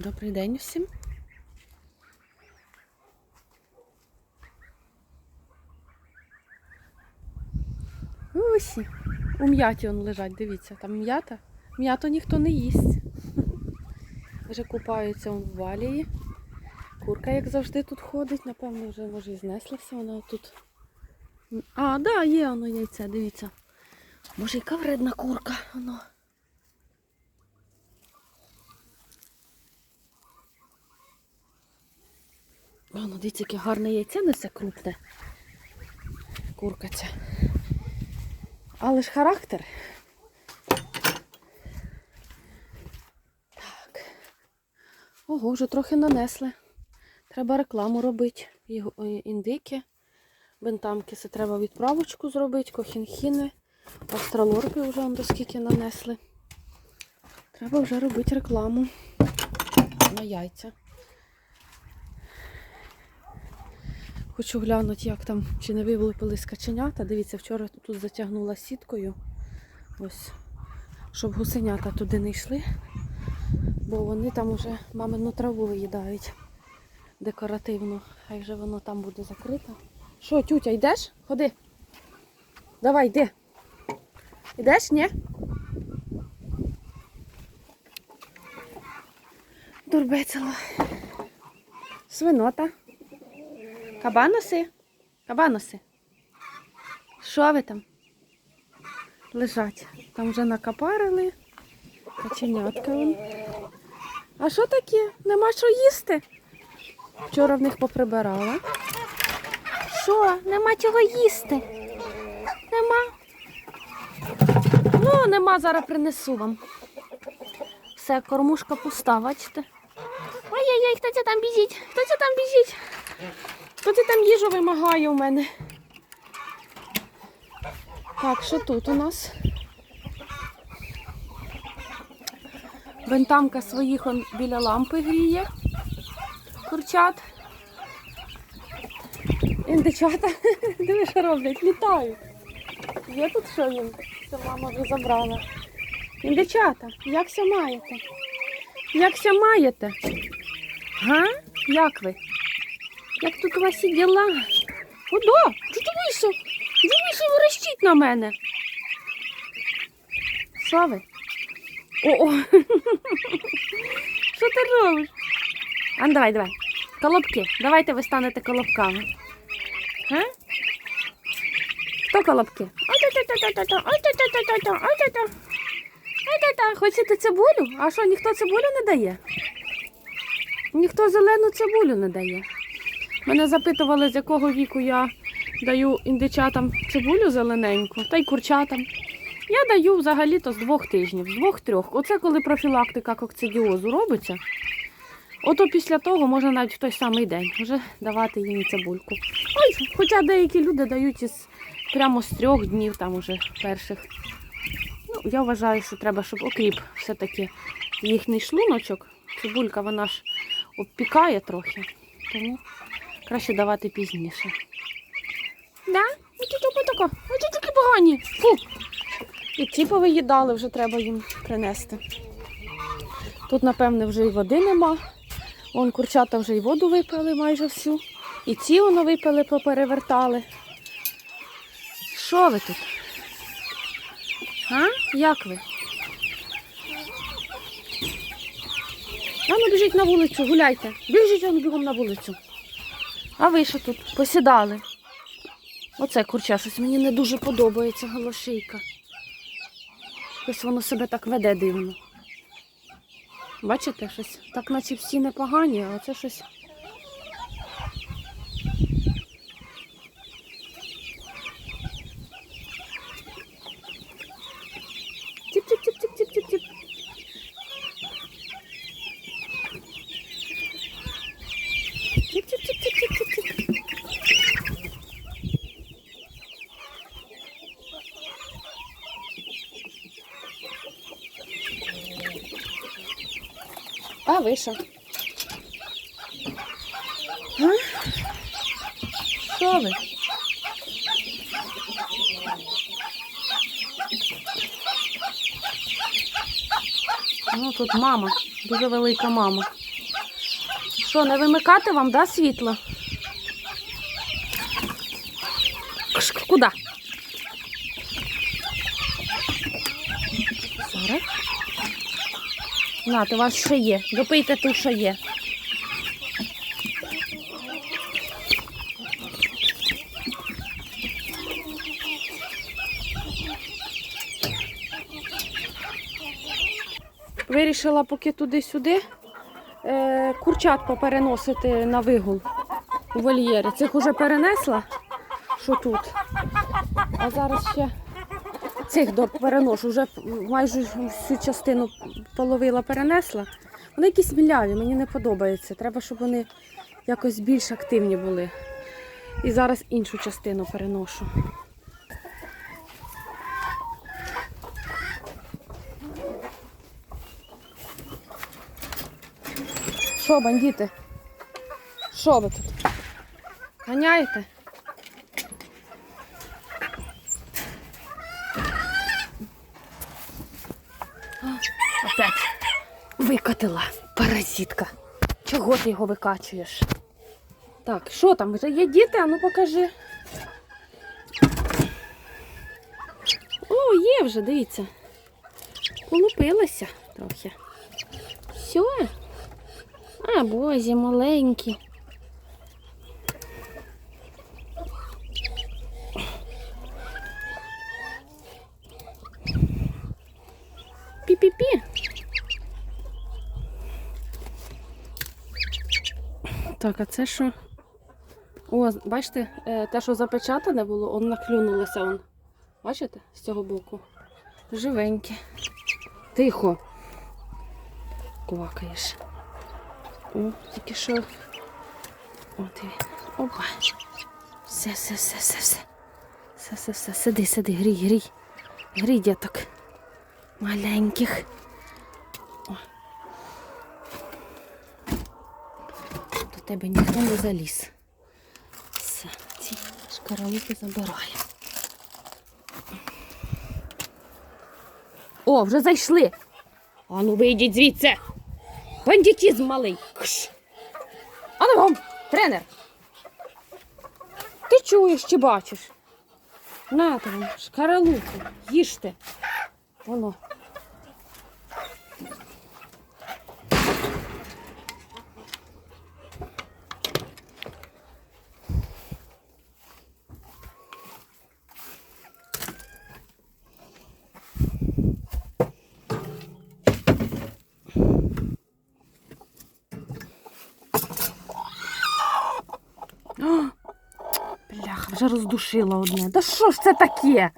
Добрий день всім. Ось, у м'яті он лежать, дивіться, там м'ята. М'яту ніхто не їсть. Вже купаються в валії. Курка, як завжди, тут ходить, напевно, вже може і знеслася вона тут. А, да, є воно яйце, дивіться. Боже, яка вредна курка. Воно. Воно, дивіться, яке гарне яйце несе крупне. Курка ця. Але ж характер. Так. Ого, вже трохи нанесли. Треба рекламу робити. Індики, бентамки, це треба відправочку зробити, кохінхіни, астралорпи вже до скільки нанесли. Треба вже робити рекламу на яйця. Хочу глянути, як там, чи не вилупили скаченята. Дивіться, вчора тут затягнула сіткою. Ось, щоб гусенята туди не йшли. Бо вони там уже мамину траву виїдають декоративно. Хай вже воно там буде закрито. Що, тютя, йдеш? Ходи. Давай, йди. Йдеш, ні? Дурбецело. Свинота. Кабаноси? Кабаноси. Що ви там? Лежать. Там вже накапарили. Каченятка. А що таке? Нема що їсти? Вчора в них поприбирала. Що? Нема чого їсти? Нема. Ну, нема, зараз принесу вам. Все, кормушка пуста, бачите? Ай-яй-яй, хто це там біжить? Хто це там біжить? Хто це там їжу вимагає у мене? Так, що тут у нас? Бентамка своїх он біля лампи гріє. Курчат. Індичата. Диви, що роблять, літають. Є тут що їм? Це мама вже забрала. Індичата, якся маєте? Якся маєте? Га? Як ви? Як тут у вас і діла? Одо, що ти вийшов? Дивіться, верещить на мене. Що ви? О-о. Що ти робиш? А ну, давай, давай. Колобки. Давайте ви станете колобками. А? Хто колобки? Хочете цибулю? А що, ніхто цибулю не дає? Ніхто зелену цибулю не дає. Мене запитували, з якого віку я даю індичатам цибулю зелененьку, та й курчатам. Я даю взагалі-то з двох тижнів, з двох-трьох. Оце коли профілактика кокцидіозу робиться. Ото після того можна навіть в той самий день вже давати їм цибульку. Ой, хоча деякі люди дають із прямо з трьох днів, там уже перших. Ну, я вважаю, що треба, щоб окріп все-таки їхній шлуночок. Цибулька вона ж обпікає трохи, тому краще давати пізніше. Да? Ось тако, тако. Ось такі погані. Фу. І ці повиїдали, вже треба їм принести. Тут, напевне, вже і води нема. Вон курчата вже і воду випили майже всю. І ці воно випили, поперевертали. Що ви тут? А? Як ви? А ну біжіть на вулицю, гуляйте. Біжіть воно бігом на вулицю. А ви що тут? Посідали. Оце курча, щось мені не дуже подобається голошийка. Ось воно себе так веде дивно. Бачите, щось так наче всі непогані, а це щось. А що? А? Що ви? Ну тут мама, дуже велика мама. Що, не вимикати вам, да, світло? Куди? Зараз. Нате, у вас ще є. Допийте ту, що є. Вирішила поки туди-сюди е, курчат попереносити на вигул у вольєри. Цих уже перенесла, що тут. А зараз ще цих до переношу. Вже майже всю частину половила перенесла. Вони якісь міляві, мені не подобається. Треба, щоб вони якось більш активні були. І зараз іншу частину переношу. Що, бандити? Що ви тут? Ганяєте? Викатила паразитка. Чого ти його викачуєш? Так, що там? Вже є діти? А ну покажи. О, є вже, дивіться. Полупилася трохи. Все. А, бозі, маленькі. Так, а це що? О, бачите, е, те, що запечатане було, он наклюнулося. Он. Бачите? З цього боку. Живеньке. Тихо. Квакаєш. О, тільки що. От і. Опа. Все, все, все, все, все. Все, все, все. Сиди, сиди, грій, грій. Грій, діток. Маленьких. О. До тебе ніхто не заліз. Все, ці шкаралупи забираю. О, вже зайшли. А ну вийдіть звідси. Бандитізм малий. Кш. А вам, тренер. Ти чуєш чи бачиш? Нате вам, шкаралупу, їжте. Воно. О, Бляха, вже роздушила одне. Да що ж це таке?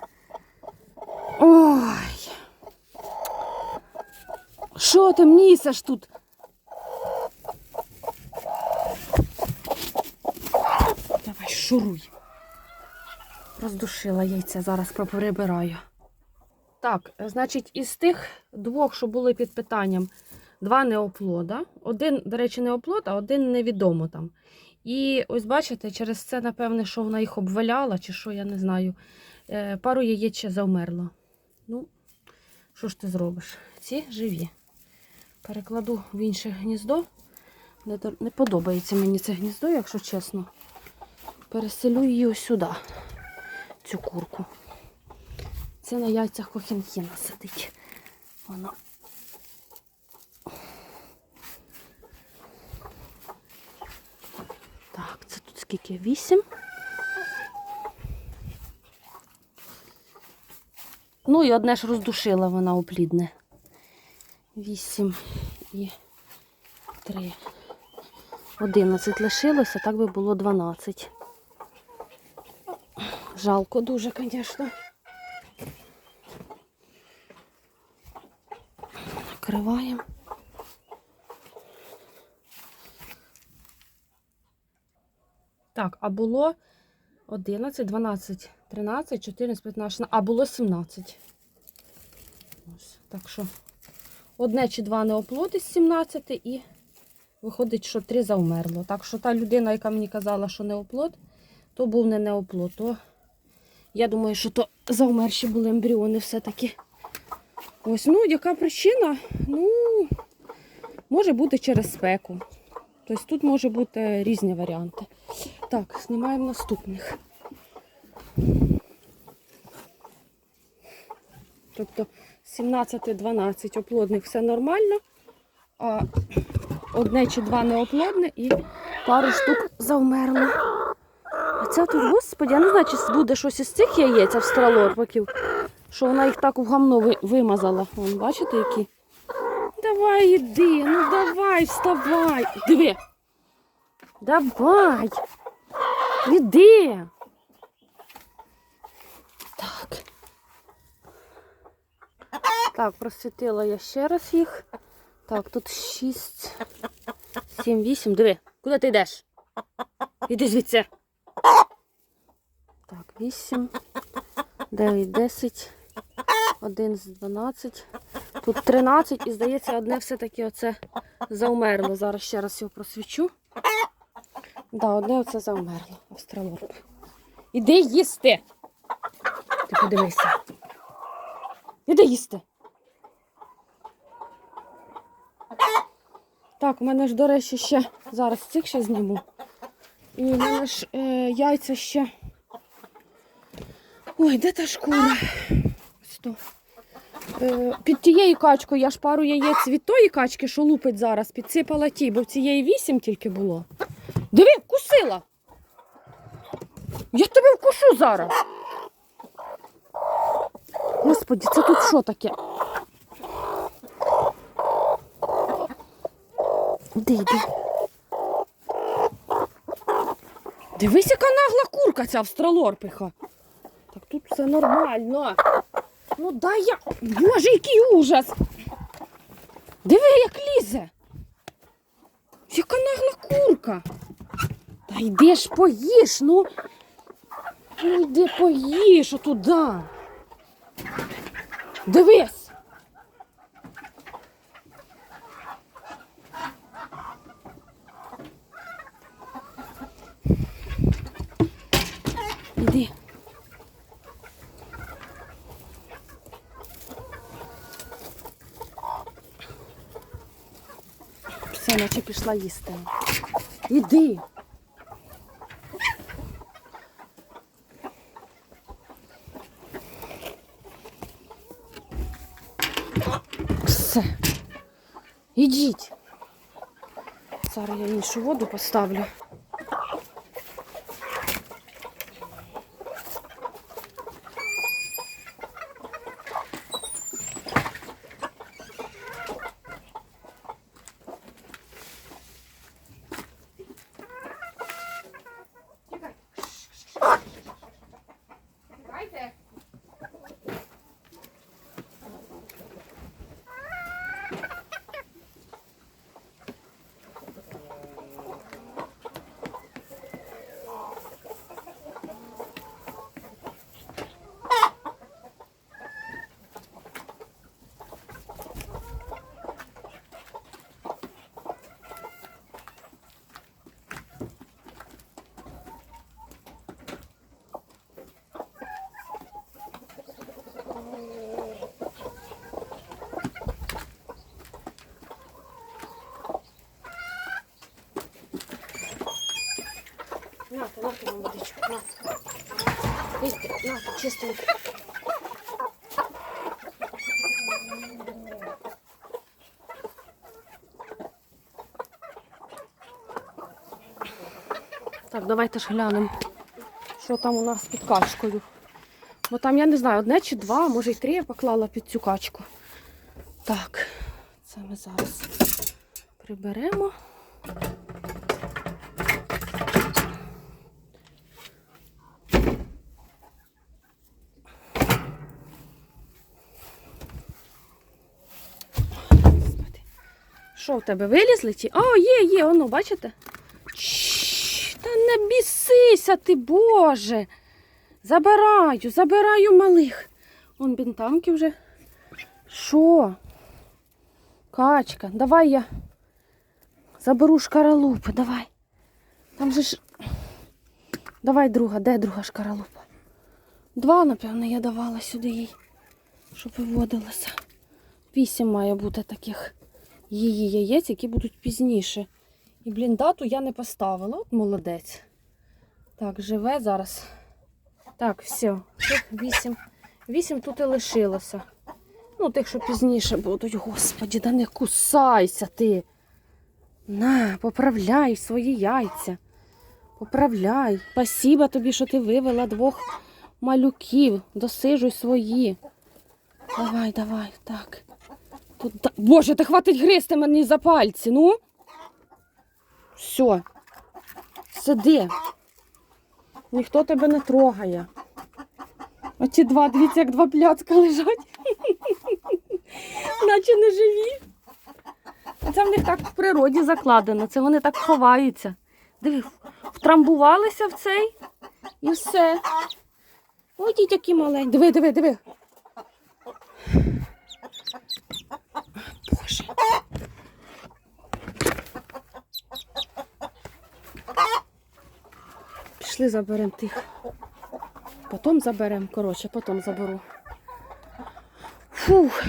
Ой. Що ти мнісиш тут? Давай, шуруй. Роздушила яйця, зараз поприбираю. Так, значить, із тих двох, що були під питанням, два неоплода. Один, до речі, неоплод, а один невідомо там. І ось бачите, через це, напевне, що вона їх обваляла, чи що, я не знаю. Е, Пару яєць ще завмерло. Ну, що ж ти зробиш? Ці живі. Перекладу в інше гніздо. Не, не подобається мені це гніздо, якщо чесно. Переселю її ось сюди, цю курку. Це на яйцях кохінхіна сидить. Воно. Так, це тут скільки? Вісім. Ну і одне ж роздушила вона оплідне. Вісім і три. Одинадцять лишилося, так би було дванадцять. Жалко дуже, звісно. Накриваємо. Так, а було 11, 12, 13, 14, 15, а було 17. Ось, так що одне чи два неоплоди з 17 і виходить, що три завмерло. Так що та людина, яка мені казала, що неоплод, то був не неоплод. То я думаю, що то завмерші були ембріони все-таки. Ось, ну, яка причина? Ну, може бути через спеку. Тобто тут може бути різні варіанти. Так, знімаємо наступних. Тобто 17-12 оплодних все нормально, а одне чи два неоплодне і пару штук завмерло. А це тут, господи, я не знаю, чи буде щось із цих яєць австралорпаків, що вона їх так в гамно вимазала. Вон, бачите, які? Давай, іди, ну давай, вставай. Диви. Давай. Іди. Так. Так, просвітила я ще раз їх. Так, тут 6, 7, 8. Диви, куди ти йдеш? Іди звідси. Так, 8, 9, 10, 11, 12. Тут 13 і здається, одне все-таки оце завмерло. Зараз ще раз його просвічу. Да, одне оце завмерло. Австралорп. Іди їсти. Ти подивися. Іди їсти. Так, у мене ж, до речі, ще зараз цих ще зніму. І у мене ж е, яйця ще. Ой, де та шкура? Ось то. Е, під тією качкою я ж пару яєць від тої качки, що лупить зараз, підсипала ті, бо в цієї вісім тільки було. Диви, вкусила. Я тебе вкушу зараз. Господі, це тут що таке? Іди, іди. Дивись, яка нагла курка ця австралорпиха. Так тут все нормально. Ну дай я. Боже, який ужас! Диви, як лізе. Яка нагла курка. Та йди ж поїж, ну. Ну йди поїж отуда. Дивись. Іди. Пішла їсти. Іди. Все. Ідіть. Зараз я іншу воду поставлю. Нате, нате вам водичку. Вийте, нате, чистенько. Так, давайте ж глянемо, що там у нас під качкою. Бо там, я не знаю, одне чи два, може й три я поклала під цю качку. Так, це ми зараз приберемо. Що в тебе вилізли ті? О, є, є, воно, бачите? Та не бісися ти, Боже. Забираю, забираю малих. Вон бінтамки вже. Що? Качка, давай я заберу шкаралупи, давай. Там же ж. Давай друга, де друга шкаралупа? Два, напевно, я давала сюди їй, щоб виводилася. Вісім має бути таких її яєць, які будуть пізніше І, блін, дату я не поставила. От молодець. Так, живе зараз. Так, все. Тут вісім. Вісім тут і лишилося. Ну, тих, що пізніше будуть. Господі, да не кусайся ти. На, поправляй свої яйця. Поправляй. Спасіба тобі, що ти вивела двох малюків. Досижуй свої. Давай, давай, так. Тут... да- Боже, ти хватить гризти мені за пальці, ну. Все. Сиди. Ніхто тебе не трогає. Оці два, дивіться, як два пляцка лежать. Наче не живі. Це в них так в природі закладено, це вони так ховаються. Диви, втрамбувалися в цей і все. Ой, які маленькі. Диви, диви, диви. Пішли заберемо тих. Потім заберемо, коротше, потім заберу. Фух,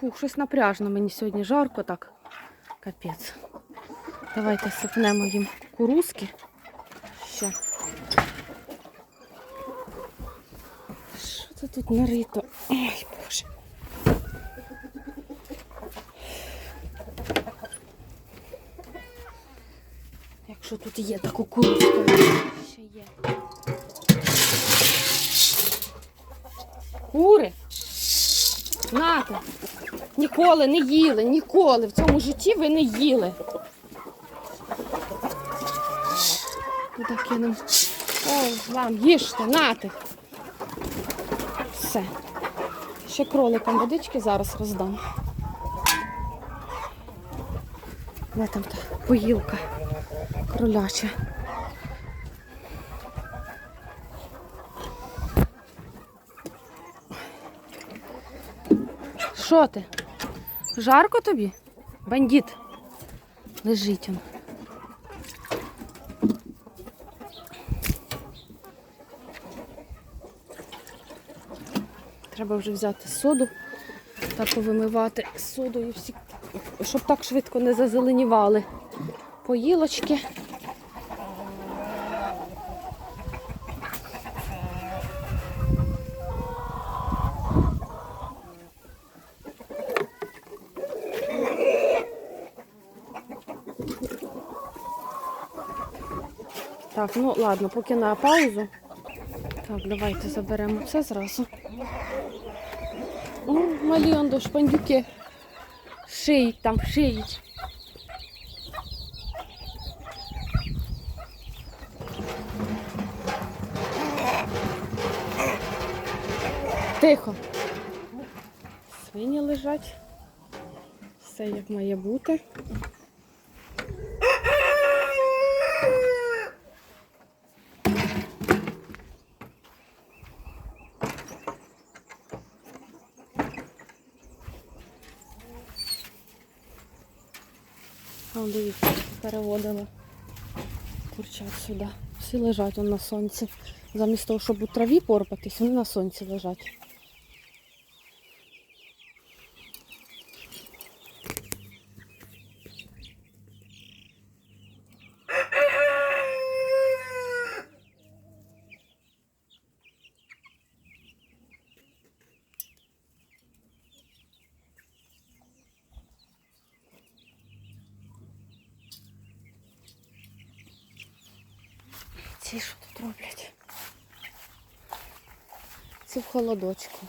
фух, щось напряжно мені сьогодні жарко так. Капець. Давайте сипнемо їм кукурузки. Ще. Що це тут нарито? Ой, боже. Якщо тут є та кукурузка, Кури. Нате. Ніколи не їли, ніколи. В цьому житті ви не їли. Туди кинемо. О, вам їжте, нате. Все. Ще кроликам водички зараз роздам. Де там та поїлка кроляча. Що ти? Жарко тобі? Бандит. Лежить он. Треба вже взяти соду та повимивати содою всі, щоб так швидко не зазеленівали поїлочки. Так, ну ладно, поки на паузу. Так, давайте заберемо це зразу. О, малі он до шпандюки. Шиють там, шиють. Тихо. Свині лежать. Все як має бути. А, он, дивіться, переводила курчат сюди. Всі лежать он на сонці. Замість того, щоб у траві порпатись, вони на сонці лежать. Ці що тут роблять? Ці в холодочку.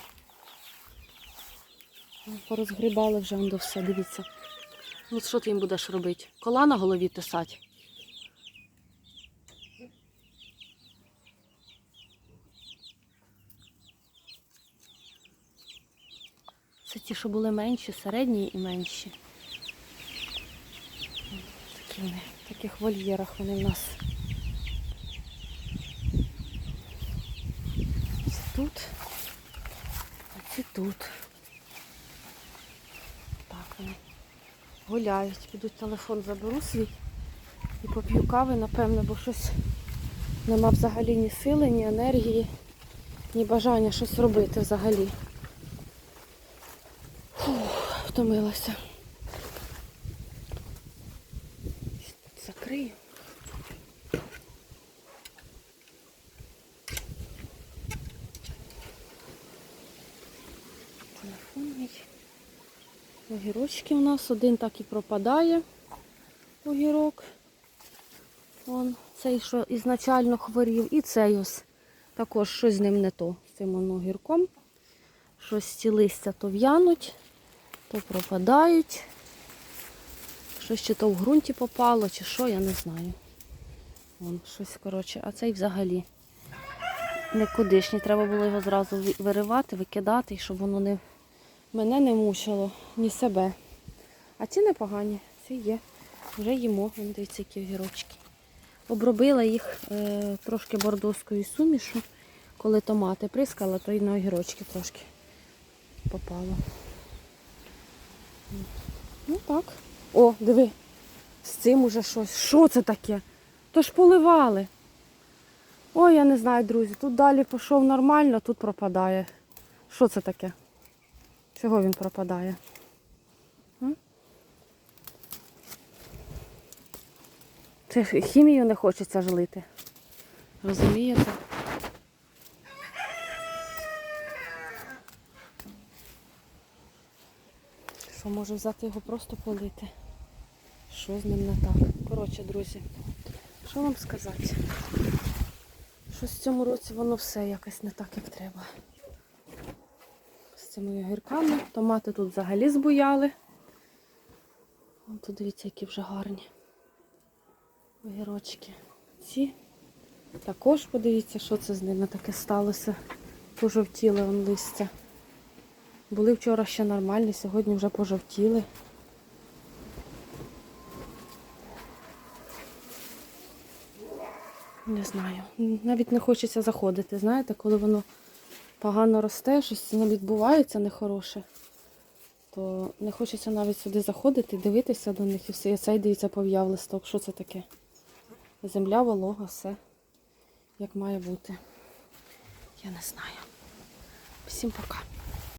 Порозгрібали вже до все, дивіться. Ну що ти їм будеш робити? Кола на голові тисать? Це ті, що були менші, середні і менші. Такі вони, в таких вольєрах вони в нас. Тут, а ці тут. Так вони гуляють. Піду телефон заберу свій і поп'ю кави, напевно, бо щось нема взагалі ні сили, ні енергії, ні бажання щось робити взагалі. Фух, втомилася. Огірочки у нас один так і пропадає. Огірок. Вон цей, що ізначально хворів, і цей ось. Також щось з ним не то, з цим огірком. Щось ці листя то в'януть, то пропадають. Щось чи то в ґрунті попало, чи що, я не знаю. Вон, щось, коротше, а цей взагалі никудишній. Треба було його зразу виривати, викидати, щоб воно не, мене не мучило, ні себе. А ці непогані, ці є. Вже їмо, Вон, дивіться, які огірочки. Обробила їх е, трошки бордоською сумішу. Коли томати прискала, то й на огірочки трошки попало. Ну так. О, диви, з цим уже щось. Що це таке? То ж поливали. Ой, я не знаю, друзі. Тут далі пішов нормально, тут пропадає. Що це таке? Чого він пропадає? Хімію не хочеться ж лити. Розумієте? Що може взяти його просто полити? Що з ним не так? Коротше, друзі, що вам сказати? Щось в цьому році воно все якось не так, як треба. З цими огірками. Томати тут взагалі збуяли. Вон тут дивіться, які вже гарні огірочки. Ці також подивіться, що це з ними таке сталося. Пожовтіли вон листя. Були вчора ще нормальні, сьогодні вже пожовтіли. Не знаю. Навіть не хочеться заходити. Знаєте, коли воно погано росте, щось відбувається нехороше, то не хочеться навіть сюди заходити, дивитися до них і все. І цей дивіться пов'яв листок. Що це таке? Земля, волога, все як має бути. Я не знаю. Всім пока.